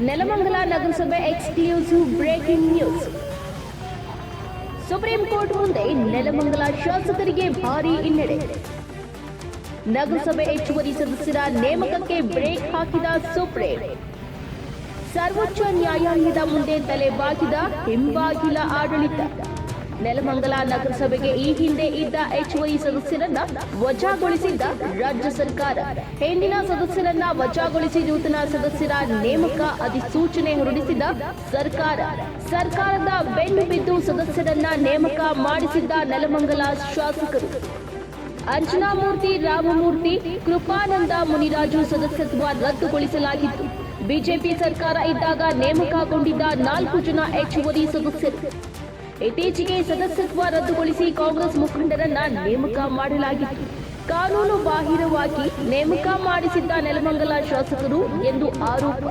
ನೆಲಮಂಗಲ ನಗರಸಭೆ exclusive breaking news. Supreme court ಮುಂದೆ ನೆಲಮಂಗಲ ಶಾಸಕರಿಗೆ ಭಾರಿ ಹಿನ್ನಡೆ. ನಗರಸಭೆ ಹೆಚ್ಚುವರಿ ಸದಸ್ಯರ ನೇಮಕಕ್ಕೆ ಬ್ರೇಕ್ ಹಾಕಿದ ಸುಪ್ರೀಂ. ಸರ್ವೋಚ್ಚ ನ್ಯಾಯಾಲಯದ ಮುಂದೆ ತಲೆ ಬಾಗಿದ ಹಿಂಬಾಗಿಲ ಆಡಳಿತ. ನೆಲಮಂಗಲ ನಗರಸಭೆಗೆ ಈ ಹಿಂದೆ ಇದ್ದ ಎಚ್ಒಇ ಸದಸ್ಯರನ್ನ ವಜಾಗೊಳಿಸಿದ್ದ ರಾಜ್ಯ ಸರ್ಕಾರ. ಹಿಂದಿನ ಸದಸ್ಯರನ್ನ ವಜಾಗೊಳಿಸಿ ನೂತನ ಸದಸ್ಯರ ನೇಮಕ ಅಧಿಸೂಚನೆ ಹೊರಡಿಸಿದ ಸರ್ಕಾರ. ಸರ್ಕಾರದ ಬೆನ್ನು ಬಿದ್ದು ಸದಸ್ಯರನ್ನ ನೇಮಕ ಮಾಡಿಸಿದ್ದ ನೆಲಮಂಗಲ ಶಾಸಕರು. ಅಂಜನಾಮೂರ್ತಿ, ರಾಮಮೂರ್ತಿ, ಕೃಪಾನಂದ ಮುನಿರಾಜು ಸದಸ್ಯತ್ವ ರದ್ದುಗೊಳಿಸಲಾಗಿತ್ತು. ಬಿಜೆಪಿ ಸರ್ಕಾರ ಇದ್ದಾಗ ನೇಮಕಗೊಂಡಿದ್ದ ನಾಲ್ಕು ಜನ ಹೆಚ್ಚುವರಿ ಸದಸ್ಯರು. ಇತ್ತೀಚೆಗೆ ಸದಸ್ಯತ್ವ ರದ್ದುಗೊಳಿಸಿ ಕಾಂಗ್ರೆಸ್ ಮುಖಂಡರನ್ನ ನೇಮಕ ಮಾಡಲಾಗಿತ್ತು. ಕಾನೂನು ಬಾಹಿರವಾಗಿ ನೇಮಕ ಮಾಡಿಸಿದ್ದ ನೆಲಮಂಗಲ ಶಾಸಕರು ಎಂದು ಆರೋಪ.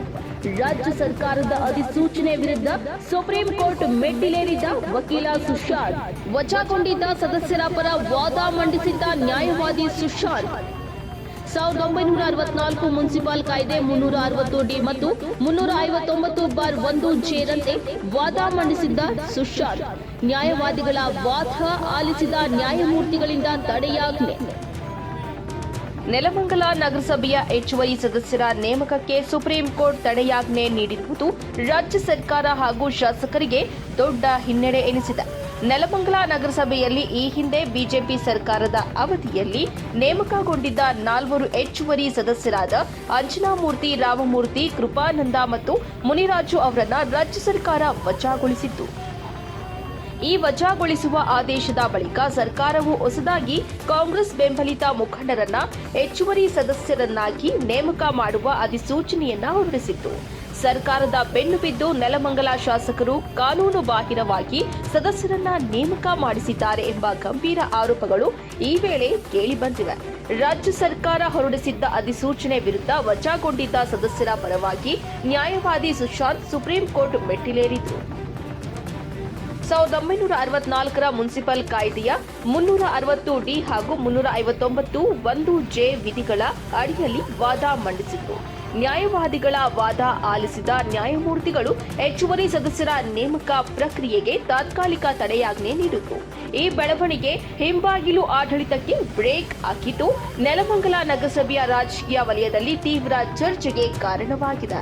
ರಾಜ್ಯ ಸರ್ಕಾರದ ಅಧಿಸೂಚನೆ ವಿರುದ್ಧ ಸುಪ್ರೀಂ ಕೋರ್ಟ್ ಮೆಟ್ಟಿಲೇರಿದ ವಕೀಲ ಸುಶಾಂತ್, ವಜಾಗೊಂಡಿದ್ದ ಸದಸ್ಯರ ಪರ ವಾದ ಮಂಡಿಸಿದ್ದ ನ್ಯಾಯವಾದಿ ಸುಶಾಂತ್ ಸಾವಿರದ ಒಂಬೈನೂರ ಅರವತ್ನಾಲ್ಕು ಮುನ್ಸಿಪಲ್ ಕಾಯ್ದೆ ಮುನ್ನೂರ ಅರವತ್ತು ಡಿ ಮತ್ತು ಮುನ್ನೂರ ಐವತ್ತೊಂಬತ್ತು ಬಾರ್ ಒಂದು ಜೇರಂತೆ ವಾದ ಮಂಡಿಸಿದ್ದ ಸುಶಾಂತ್. ನ್ಯಾಯವಾದಿಗಳ ವಾದ ಆಲಿಸಿದ ನ್ಯಾಯಮೂರ್ತಿಗಳಿಂದ ತಡೆಯಾಜ್ಞೆ. ನೆಲಮಂಗಲ ನಗರಸಭೆಯ ಹೆಚ್ಚುವರಿ ಸದಸ್ಯರ ನೇಮಕಕ್ಕೆ ಸುಪ್ರೀಂ ಕೋರ್ಟ್ ತಡೆಯಾಜ್ಞೆ ನೀಡಿರುವುದು ರಾಜ್ಯ ಸರ್ಕಾರ ಹಾಗೂ ಶಾಸಕರಿಗೆ ದೊಡ್ಡ ಹಿನ್ನಡೆ ಎನಿಸಿದೆ. ನೆಲಮಂಗಲ ನಗರಸಭೆಯಲ್ಲಿ ಈ ಹಿಂದೆ ಬಿಜೆಪಿ ಸರ್ಕಾರದ ಅವಧಿಯಲ್ಲಿ ನೇಮಕಗೊಂಡಿದ್ದ ನಾಲ್ವರು ಹೆಚ್ಚುವರಿ ಸದಸ್ಯರಾದ ಅಂಜನಾಮೂರ್ತಿ ರಾಮಮೂರ್ತಿ ಕೃಪಾನಂದ ಮತ್ತು ಮುನಿರಾಜು ಅವರನ್ನು ರಾಜ್ಯ ಸರ್ಕಾರ ವಜಾಗೊಳಿಸಿತ್ತು. ಈ ವಜಾಗೊಳಿಸುವ ಆದೇಶದ ಬಳಿಕ ಸರ್ಕಾರವು ಹೊಸದಾಗಿ ಕಾಂಗ್ರೆಸ್ ಬೆಂಬಲಿತ ಮುಖಂಡರನ್ನ ಹೆಚ್ಚುವರಿ ಸದಸ್ಯರನ್ನಾಗಿ ನೇಮಕ ಮಾಡುವ ಅಧಿಸೂಚನೆಯನ್ನ ಹೊರಡಿಸಿತ್ತು. ಸರ್ಕಾರದ ಬೆನ್ನು ಬಿದ್ದು ನೆಲಮಂಗಲ ಶಾಸಕರು ಕಾನೂನು ಬಾಹಿರವಾಗಿ ಸದಸ್ಯರನ್ನ ನೇಮಕ ಮಾಡಿಸಿದ್ದಾರೆ ಎಂಬ ಗಂಭೀರ ಆರೋಪಗಳು ಈ ವೇಳೆ ಕೇಳಿಬಂದಿವೆ ರಾಜ್ಯ ಸರ್ಕಾರ ಹೊರಡಿಸಿದ್ದ ಅಧಿಸೂಚನೆ ವಿರುದ್ಧ ವಜಾಗೊಂಡಿದ್ದ ಸದಸ್ಯರ ಪರವಾಗಿ ನ್ಯಾಯವಾದಿ ಸುಶಾಂತ್ ಸುಪ್ರೀಂ ಕೋರ್ಟ್ ಮೆಟ್ಟಿಲೇರಿದ್ರು. ಸಾವಿರದ ಒಂಬೈನೂರ ಅರವತ್ನಾಲ್ಕರ ಮುನ್ಸಿಪಲ್ ಕಾಯ್ದೆಯ ಮುನ್ನೂರ ಅರವತ್ತು ಡಿ ಹಾಗೂ ಮುನ್ನೂರ ಐವತ್ತೊಂಬತ್ತು ಒಂದು ಜೆ ವಿಧಿಗಳ ಅಡಿಯಲ್ಲಿ ವಾದ ಮಂಡಿಸಿತ್ತು. ನ್ಯಾಯವಾದಿಗಳ ವಾದ ಆಲಿಸಿದ ನ್ಯಾಯಮೂರ್ತಿಗಳು ಹೆಚ್ಚುವರಿ ಸದಸ್ಯರ ನೇಮಕ ಪ್ರಕ್ರಿಯೆಗೆ ತಾತ್ಕಾಲಿಕ ತಡೆಯಾಜ್ಞೆ ನೀಡಿತು ಈ ಬೆಳವಣಿಗೆ ಹಿಂಬಾಗಿಲು ಆಡಳಿತಕ್ಕೆ ಬ್ರೇಕ್ ಹಾಕಿದ್ದು ನೆಲಮಂಗಲ ನಗರಸಭೆಯ ರಾಜಕೀಯ ವಲಯದಲ್ಲಿ ತೀವ್ರ ಚರ್ಚೆಗೆ ಕಾರಣವಾಗಿದೆ.